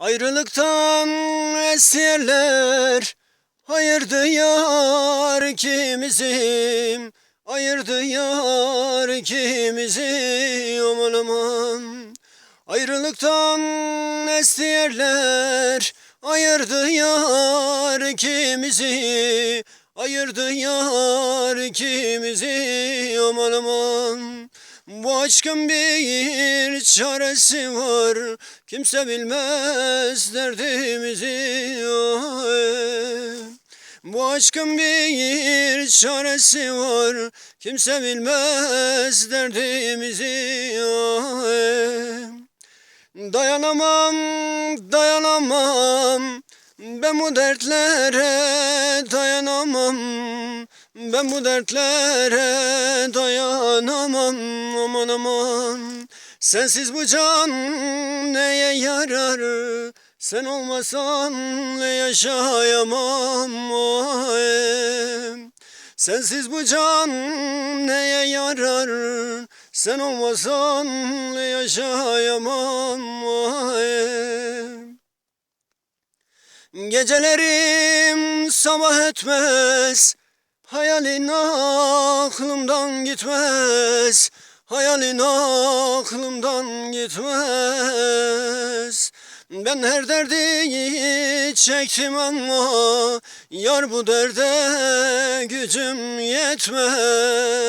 Ayrılıktan esirler. Ayırdı yar ikimizi Ayırdı yar ikimizi Aman aman Ayrılıktan esirler. Ayırdı yar ikimizi Ayırdı yar ikimizi Aman aman bu aşkın bir çaresi var. Kimse bilmez derdimizi. Bu aşkın bir çaresi var. Kimse bilmez derdimizi. Dayanamam, dayanamam. Ben bu dertlere dayanamam. Ben bu dertlere dayanamam Aman. Aman Sensiz bu can neye yarar? Sen olmasan yaşayamam? Ay. Sensiz bu can neye yarar? Sen olmasan yaşayamam? Ay. Gecelerim sabah etmez Hayalin aklımdan gitmez Hayalin aklımdan gitmez. Ben her derdi çektim ama Yar bu derde gücüm yetmez.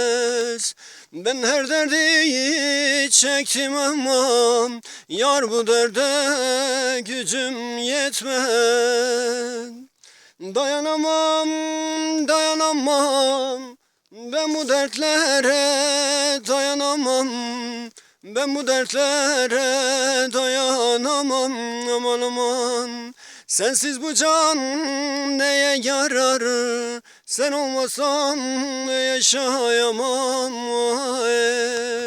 Ben her derdi çektim ama Yar bu derde gücüm yetmez. Dayanamam, dayanamam Ben bu dertlere dayanamam. Ben bu dertlere dayanamam. Aman aman. Sensiz bu can neye yarar? Sen olmasan yaşayamam. Ay.